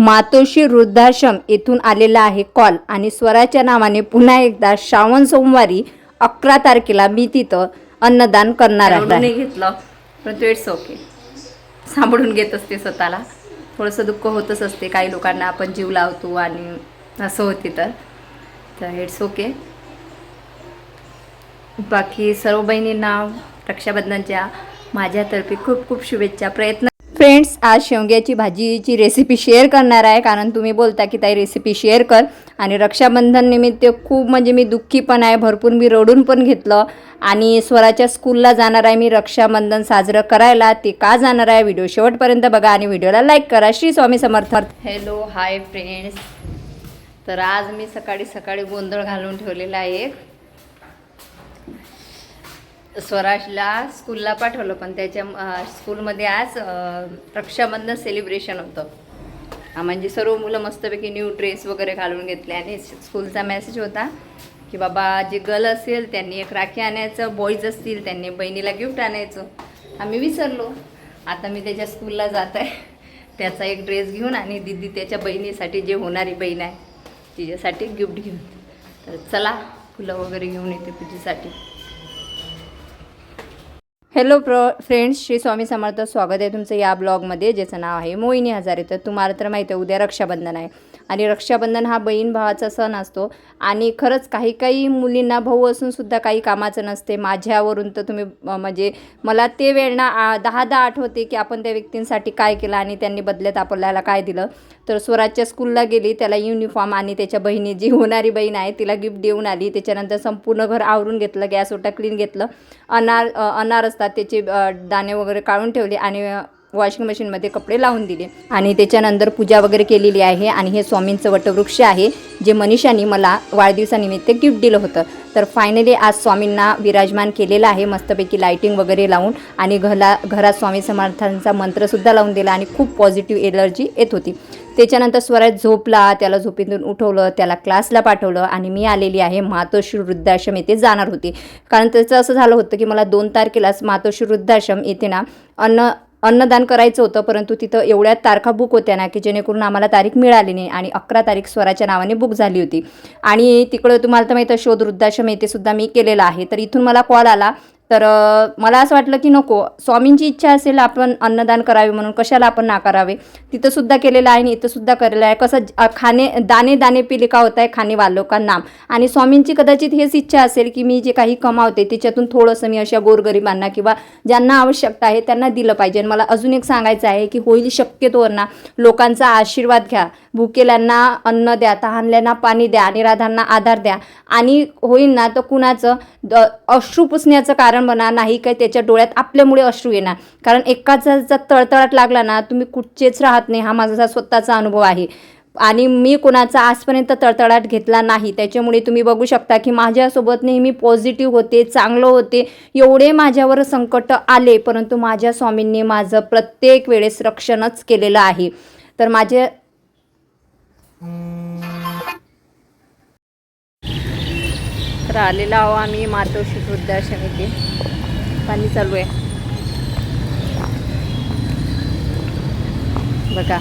मातोश्री वृद्धाश्रम येथून आलेला आहे कॉल आणि स्वराच्या नावाने पुन्हा एकदा श्रावण सोमवारी अकरा तारखेला मी तिथं अन्नदान करणार आहे. घेतलं परंतु इट्स ओके सांभाळून घेत असते स्वतःला. थोडंसं दुःख होतच असते काही लोकांना आपण जीव लावतो आणि असं होते तर. तर इट्स ओके बाकी सर्व बहिणींना रक्षाबंधनच्या माझ्यातर्फे खूप खूप शुभेच्छा प्रयत्न फ्रेंड्स आज शेवग्याची भाजीची रेसिपी शेअर करणार आहे. कारण तुम्ही बोलता की ताई रेसिपी शेअर कर. आणि रक्षाबंधन निमित्त खूप म्हणजे मी दुःखी पण आहे. भरपूर मी रडून पण घेतलं. आणि स्वराच्या स्कूलला जाणार आहे मी. रक्षाबंधन साजरं करायला ते का जाणार आहे? व्हिडिओ शेवटपर्यंत बघा आणि व्हिडिओला लाईक करा. Shri Swami Samarth. Hello hi friends तर आज मी सकाळी सकाळी गोंधळ घालून ठेवलेला आहे. स्वराजला स्कूलला पाठवलं पण त्याच्या स्कूलमध्ये आज रक्षाबंधन सेलिब्रेशन होतं. म्हणजे सर्व मुलं मस्तपैकी न्यू ड्रेस वगैरे घालून घेतले आणि स्कूलचा मेसेज होता की बाबा जे गर्ल असेल त्यांनी एक राखी आणायचं बॉईज असतील त्यांनी बहिणीला गिफ्ट आणायचं. आम्ही विसरलो. आता मी त्याच्या स्कूलला जात आहे. त्याचा एक ड्रेस घेऊन आणि दिदी त्याच्या बहिणीसाठी जे होणारी बहीण आहे तिच्यासाठी गिफ्ट घेऊन. तर चला फुलं वगैरे घेऊन येते पूजेसाठी हॅलो प्र फ्रेंड्स श्री स्वामी समर्थ स्वागत आहे तुमचं या ब्लॉगमध्ये ज्याचं नाव आहे मोहिनी हजारे. तर तुम्हाला तर माहिती आहे उद्या रक्षाबंधन आहे. आणि रक्षाबंधन हा बहीण भावाचा सण असतो. आणि खरंच काही काही मुलींना भाऊ असून सुद्धा काही कामाचं नसते. माझ्यावरून तर तुम्ही म्हणजे मला ते वेळ ना आ, दहा दहा आठवते की आपण त्या व्यक्तींसाठी काय केलं आणि त्यांनी बदल्यात आपल्याला काय दिलं. तर स्वराजच्या स्कूलला गेली त्याला युनिफॉर्म आणि त्याच्या बहिणी जी होणारी बहीण आहे तिला गिफ्ट देऊन आली. त्याच्यानंतर संपूर्ण घर आवरून घेतलं गॅस ओटा क्लीन घेतलं. अनार अनार असतात त्याचे दाणे वगैरे काढून ठेवले आणि वॉशिंग मशीनमध्ये कपडे लावून दिले. आणि त्याच्यानंतर पूजा वगैरे केलेली आहे आणि हे स्वामींचं वटवृक्ष आहे जे मनीषाने मला वाढदिवसानिमित्त गिफ्ट दिलं होतं. तर फायनली आज स्वामींना विराजमान केलेलं आहे मस्तपैकी लाईटिंग वगैरे लावून आणि घरा घरात स्वामी समर्थांचा मंत्रसुद्धा लावून दिला आणि खूप पॉझिटिव्ह एनर्जी येत होती. त्याच्यानंतर स्वराज झोपला त्याला झोपेतून उठवलं त्याला क्लासला पाठवलं आणि मी आलेली आहे मातोश्री वृद्धाश्रम येथे जाणार होते. कारण त्याचं असं झालं होतं की मला दोन तारखेलाच मातोश्री वृद्धाश्रम येथे ना अन्न अन्नदान करायचं होतं परंतु तिथं एवढ्या तारखा बुक होत्या ना की जेणेकरून आम्हाला तारीख मिळाली नाही आणि अकरा तारीख स्वराच्या नावाने बुक झाली होती. आणि तिकडं तुम्हाला तर माहिती आहे, शोध वृद्धाश्रम येथे सुद्धा मी केलेला आहे. तर इथून मला कॉल आला तर मला असं वाटलं की नको. स्वामींची इच्छा असेल आपण अन्नदान करावे म्हणून कशाला आपण नाकारावे? तिथंसुद्धा केलेलं आहे आणि इथंसुद्धा केलेलं आहे. कसं खाणे दाणे दाणे पिले का होत आहे खाणे वालोकांना का नाम. आणि स्वामींची कदाचित हेच इच्छा असेल की मी जे काही कमावते त्याच्यातून थोडंसं मी अशा गोरगरिबांना किंवा ज्यांना आवश्यकता आहे त्यांना दिलं पाहिजे. आणि मला अजून एक सांगायचं आहे की होईल शक्यतोवर ना लोकांचा आशीर्वाद घ्या. भुकेल्यांना अन्न द्या तहानल्यांना पाणी द्या निराधांना आधार द्या. आणि होईल ना तर कुणाचं द- अश्रू पुसण्याचं कारण म्हणा नाही काय त्याच्या डोळ्यात आपल्यामुळे अश्रू येणार. कारण एकाचा जर तळतळाट लागला ना तुम्ही कुठचेच राहत नाही हा माझा स्वतःचा अनुभव आहे. आणि मी कोणाचा आजपर्यंत तळतळाट घेतला नाही त्याच्यामुळे तुम्ही बघू शकता की माझ्यासोबत नेहमी पॉझिटिव्ह होते चांगलं होते एवढे माझ्यावर संकट आले परंतु माझ्या स्वामींनी माझं प्रत्येक वेळेस रक्षणच केलेलं आहे. तर माझे तर आलेलो आहो आम्ही मातोश्री वृद्धाश्रम येथे पाणी चालू आहे. बघा.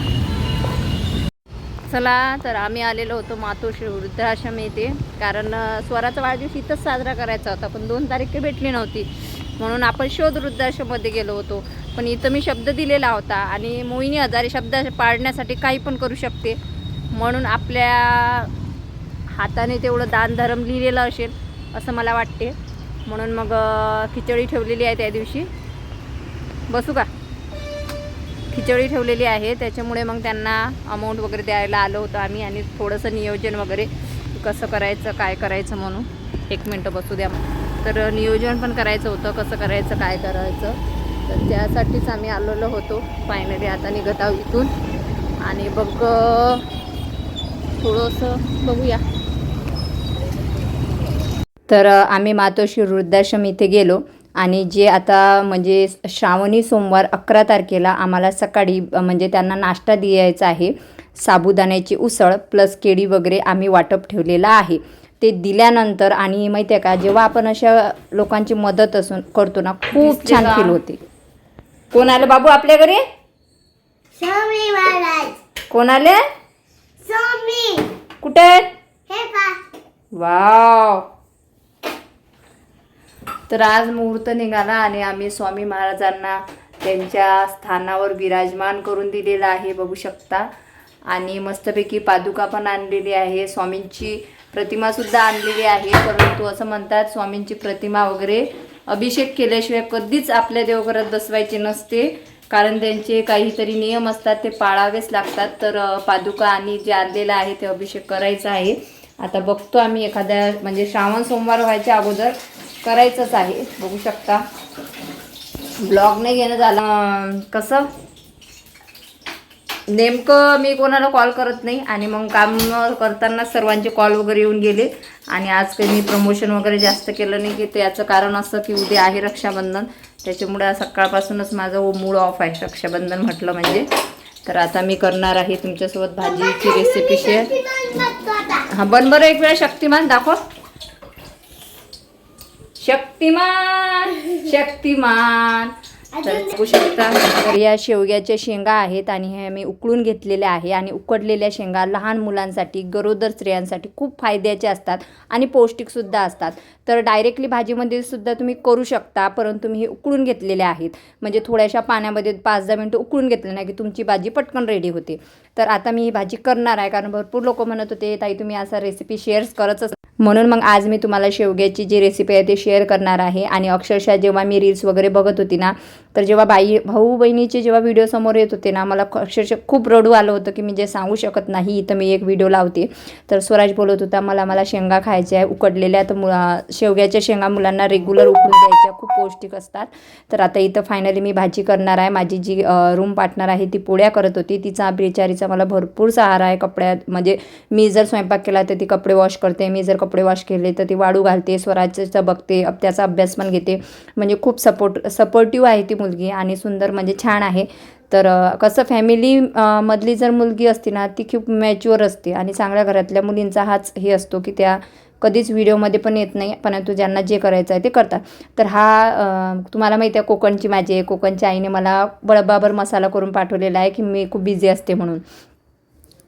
चला तर आम्ही आलेलो होतो मातोश्री वृद्धाश्रम येथे कारण स्वराचा वाढदिवस इथंच साजरा करायचा होता पण दोन तारीख काही भेटली नव्हती. म्हणून आपण शोध वृद्धाश्रममध्ये गेलो होतो. पण इथं मी शब्द दिलेला होता आणि मोहिनी हजारे शब्द पाळण्यासाठी काही पण करू शकते. म्हणून आपल्या हाताने तेवढं दानधर्म लिहिलेलं असेल असं मला वाटते. म्हणून मग खिचडी ठेवलेली आहे त्या दिवशी. बसू का? खिचडी ठेवलेली आहे त्याच्यामुळे मग त्यांना अमाऊंट वगैरे द्यायला आलो होतो आम्ही आणि थोडंसं नियोजन वगैरे कसं करायचं काय करायचं म्हणून. एक मिनटं बसू द्या तर नियोजन पण करायचं होतं कसं करायचं काय करायचं. तर त्यासाठीच आम्ही आलेलो होतो. फायनली आता निघत आहोत इथून. आणि बघ थोडंसं बघूया. तर आम्ही मातोश्री वृद्धाश्रम इथे गेलो आणि जे आता म्हणजे श्रावणी सोमवार अकरा तारखेला आम्हाला सकाळी म्हणजे त्यांना नाश्ता द्यायचा आहे साबुदाण्याची उसळ प्लस केळी वगैरे आम्ही वाटप ठेवलेलं आहे. ते दिल्यानंतर आणि माहिती आहे का जेव्हा आपण अशा लोकांची मदत असून करतो ना खूप छान? फील होते. कोण आलं बाबू आपल्या घरी? कोण आले? कुठे? हे पा. वाव. तर आज मुहूर्त निघाला आणि आम्ही स्वामी महाराजांना त्यांच्या स्थानावर विराजमान करून दिलेलं आहे बघू शकता. आणि मस्तपैकी पादुका पण आणलेली आहे स्वामींची प्रतिमासुद्धा आणलेली आहे. परंतु असं म्हणतात स्वामींची प्रतिमा वगैरे अभिषेक केल्याशिवाय कधीच आपल्या देवघरात बसवायची नसते. कारण त्यांचे काहीतरी नियम असतात ते पाळावेच लागतात. तर पादुका आणि जे आणलेलं आहे ते अभिषेक करायचा आहे. आता बघतो आम्ही एखाद्या म्हणजे श्रावण सोमवार व्हायच्या अगोदर करायचंच आहे. बघू शकता. ब्लॉग नाही घेणं झालं. कसं? नेमकं मी कोणाला कॉल करत नाही आणि मग काम करताना सर्वांचे कॉल वगैरे येऊन गेले. आणि आज काही मी प्रमोशन वगैरे जास्त केलं नाही की त्याचं कारण असं की उद्या आहे रक्षाबंधन. त्याच्यामुळे आज सकाळपासूनच माझं मूड ऑफ आहे रक्षाबंधन म्हटलं म्हणजे. तर आता मी करणार आहे तुमच्यासोबत भाजीची रेसिपी शेअर हां बन बरं एक वेळा शक्तिमान दाखव. शक्तिमान शक्तिमान तर बघू शकता तर या शेवग्याच्या शेंगा आहेत आणि हे मी उकळून घेतलेल्या आहे आणि उकडलेल्या शेंगा लहान मुलांसाठी गरोदर स्त्रियांसाठी खूप फायद्याचे असतात आणि पौष्टिकसुद्धा असतात. तर डायरेक्टली भाजीमध्ये सुद्धा तुम्ही करू शकता परंतु मी हे उकळून घेतलेले आहेत. म्हणजे थोड्याशा पाण्यामध्ये पाच दहा मिनटं उकळून घेतलं नाही की तुमची भाजी पटकन रेडी होते. तर आता मी ही भाजी करणार आहे कारण भरपूर लोक म्हणत होते ताई तुम्ही असा रेसिपी शेअर्स करतच म्हणून मग आज मी तुम्हाला शेवग्याची जी रेसिपी आहे ती शेअर करणार आहे. आणि अक्षरशः जेव्हा मी रील्स वगैरे बघत होती ना तर जेव्हा बाई भाऊ बहिणीचे जेव्हा व्हिडिओ समोर येत होते ना मला अक्षरशः खूप रडू आलं होतं की मी जे सांगू शकत नाही तर मी एक व्हिडिओ लावते. तर स्वराज बोलत होता मला मला शेंगा खायच्या आहे उकडलेल्या तर मुला शेवग्याच्या शेंगा मुलांना रेग्युलर उकडून द्यायच्या खूप पौष्टिक असतात. तर आता इथं फायनली मी भाजी करणार आहे माझी जी रूम पार्टनर आहे ती पोळ्या करत होती. तिचा बिचारीचा मला भरपूर सहारा आहे कपड्यात. म्हणजे मी जर स्वयंपाक केला तर ती कपडे वॉश करते मी जर कपडे वॉश केले तर ती वाळू घालते स्वराजचं बघते त्याचा अभ्यास पण घेते. म्हणजे खूप सपोर्ट सपोर्टिव्ह आहे ती मुलगी आणि सुंदर म्हणजे छान आहे. तर कसं फॅमिली मधली जर मुलगी असते ना ती खूप मॅच्युअर असते आणि चांगल्या घरातल्या मुलींचा हाच हे असतो की त्या कधीच व्हिडिओमध्ये पण येत नाही परंतु ज्यांना जे करायचं आहे ते करतात. तर हा तुम्हाला माहिती आहे कोकणची माझी आहे. कोकणच्या आईने मला बळबाबर मसाला करून पाठवलेला आहे की मी खूप बिझी असते म्हणून.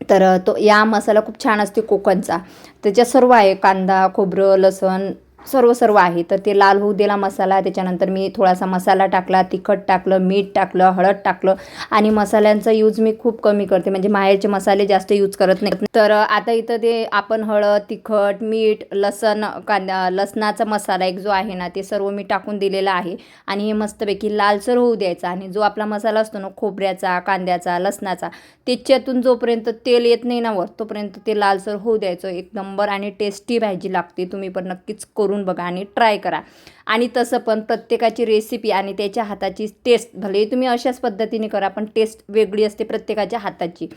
तर तो या मसाला खूप छान असते कोकणचा. त्याच्यात सर्व आहे कांदा खोबरं लसण सर्व सर्व आहे. तर ते लाल होऊ दिला मसाला त्याच्यानंतर मी थोडासा मसाला टाकला तिखट टाकलं मीठ टाकलं हळद टाकलं आणि मसाल्यांचा यूज मी खूप कमी करते. म्हणजे माहेरचे मसाले जास्त यूज करत नाही. तर आता इथं ते आपण हळद तिखट मीठ लसण कांदा लसणाचा मसाला एक जो आहे ना ते सर्व मी टाकून दिलेला आहे. आणि हे मस्तपैकी लालसर होऊ द्यायचा. आणि जो आपला मसाला असतो ना खोबऱ्याचा कांद्याचा लसणाचा त्याच्यातून जोपर्यंत तेल येत नाही ना वर तोपर्यंत ते लालसर होऊ द्यायचं. एक नंबर आणि टेस्टी भाजी लागते. तुम्ही पण नक्कीच करू करून बघा आणि ट्राय करा. आणि तसं पण प्रत्येकाची रेसिपी आणि त्याच्या हाताची टेस्ट भले तुम्ही अशाच पद्धतीने करा पण टेस्ट वेगळी असते प्रत्येकाच्या हाताची.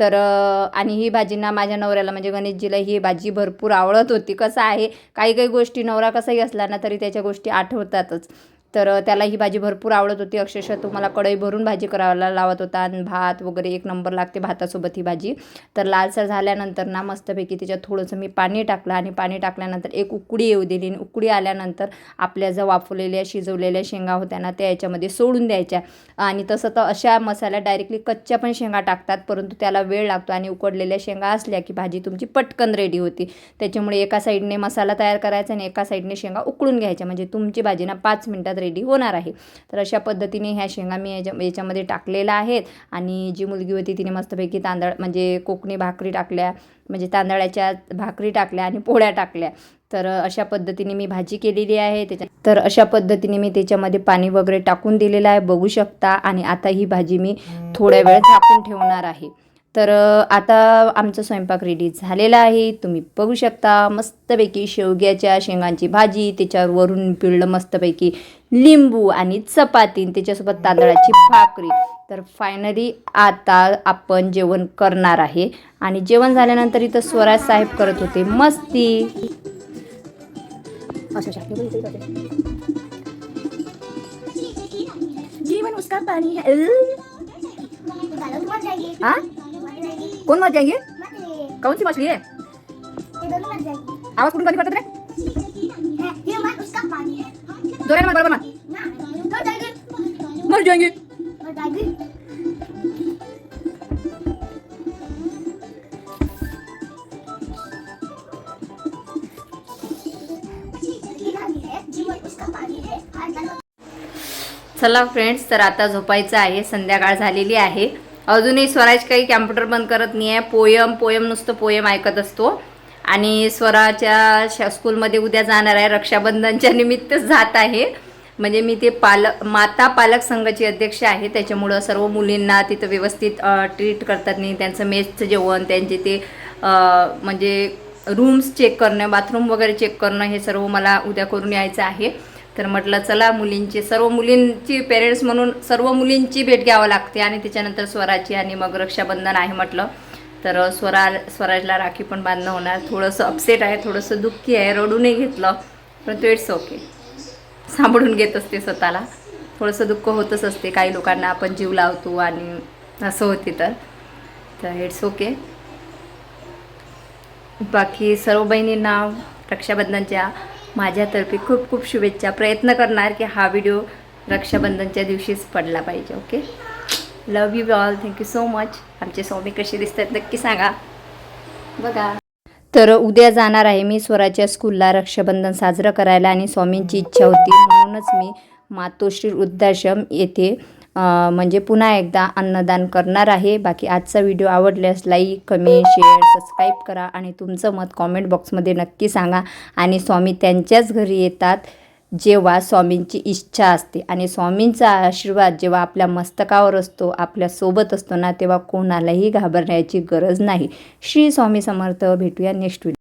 तर आणि ही भाजींना माझ्या नवऱ्याला म्हणजे गणेशजीला ही भाजी भरपूर आवडत होती. कसं आहे काही काही गोष्टी नवरा कसाही असला ना तरी त्याच्या गोष्टी आठवतातच. तर त्याला ही भाजी भरपूर आवडत होती. अक्षरशः तो मला कढई भरून भाजी करायला लावत होता आणि भात वगैरे एक नंबर लागते भातासोबत ही भाजी. तर लालसर झाल्यानंतर ना मस्तपैकी त्याच्यात थोडंसं मी पाणी टाकलं आणि पाणी टाकल्यानंतर एक उकडी येऊ दिली आणि उकडी आल्यानंतर आपल्या ज्या वाफवलेल्या शिजवलेल्या शेंगा होत्या ना त्या याच्यामध्ये सोडून द्यायच्या. आणि तसं तर अशा मसाल्या डायरेक्टली कच्च्या पण शेंगा टाकतात परंतु त्याला वेळ लागतो आणि उकडलेल्या शेंगा असल्या की भाजी तुमची पटकन रेडी होती. त्याच्यामुळे एका साईडने मसाला तयार करायचा आणि एका साईडने शेंगा उकळून घ्यायच्या. म्हणजे तुमची भाजी ना पाच मिनटात रेडी होणार आहे. तर अशा पद्धतीने ह्या शेंगा मी याच्या याच्यामध्ये टाकलेल्या आहेत. आणि जी मुलगी होती तिने मस्तपैकी तांदळ म्हणजे कोकणी भाकरी टाकल्या म्हणजे तांदळाच्या भाकरी टाकल्या आणि पोळ्या टाकल्या. तर अशा पद्धतीने मी भाजी केलेली आहे. त्याच्या तर अशा पद्धतीने मी त्याच्यामध्ये पाणी वगैरे टाकून दिलेलं आहे. बघू शकता. आणि आता ही भाजी मी थोड्या वेळ झाकून ठेवणार आहे. तर आता आमचा स्वयंपाक रेडी झालेला आहे. तुम्ही बघू शकता मस्तपैकी शेवग्याच्या शेंगांची भाजी त्याच्यावर वरून पिळलं मस्तपैकी लिंबू आणि चपाती त्याच्यासोबत तांदळाची भाकरी. तर फायनली आता आपण जेवण करणार आहे. आणि जेवण झाल्यानंतर इथं स्वराज साहेब करत होते. मस्ती! जीवन उसका है. कौन मर जाएंगे कौन सी मछली है आवाज कुछ करनी पड़ता है दो मत मत मर जाएंगे चला फ्रेंड्स तर आता झोपायचं आहे संध्याकाळ झालेली आहे. अजूनही स्वराज काही कॅम्प्युटर बंद करत नाही आहे पोयम पोयम नुसतं पोयम ऐकत असतो. आणि स्वराच्या स्कूलमध्ये उद्या जाणार आहे. रक्षाबंधनच्या निमित्तच जात आहे. म्हणजे मी ते पालक माता पालक संघाची अध्यक्ष आहे. त्याच्यामुळं सर्व मुलींना तिथं व्यवस्थित ट्रीट करतात नाही. त्यांचं मेसचं जेवण त्यांचे ते म्हणजे रूम्स चेक करणं बाथरूम वगैरे चेक करणं हे सर्व मला उद्या करून यायचं आहे. तर म्हटलं चला मुलींची सर्व मुलींची पेरेंट्स म्हणून सर्व मुलींची भेट घ्यावं लागते आणि त्याच्यानंतर स्वराची आणि मग रक्षाबंधन आहे म्हटलं. तर स्वरा स्वराजला राखी पण बांधणं होणार. थोडंसं अपसेट आहे थोडंसं दुःखी आहे रडूनही घेतलं पण तो इट्स ओके सांभाळून घेत असते स्वतःला. थोडंसं दुःख होतच असते काही लोकांना आपण जीव लावतो आणि असं होते तर. तर इट्स ओके बाकी सर्व बहिणींना रक्षाबंधनच्या माझ्यातर्फे खूप खूप शुभेच्छा. प्रयत्न करणार की हा व्हिडिओ रक्षाबंधनच्या दिवशीच पडला पाहिजे okay? Love you all thank you so much आमचे स्वामी कसे दिसतात नक्की सांगा. बघा. तर उद्या जाणार आहे मी स्वराच्या स्कूलला रक्षाबंधन साजरं करायला आणि स्वामींची इच्छा होती म्हणूनच मी मातोश्री वृद्धाश्रम येथे म्हणजे पुन्हा एकदा अन्नदान करणार आहे. बाकी आजचा व्हिडिओ आवडल्यास लाईक कमेंट शेअर सबस्क्राईब करा आणि तुमचं मत कॉमेंट बॉक्समध्ये नक्की सांगा. आणि स्वामी त्यांच्याच घरी येतात जेव्हा स्वामींची इच्छा असते. आणि स्वामींचा आशीर्वाद जेव्हा आपल्या मस्तकावर असतो आपल्यासोबत असतो ना तेव्हा कोणालाही घाबरण्याची गरज नाही. श्री स्वामी समर्थ. भेटूया नेक्स्ट व्हिडिओ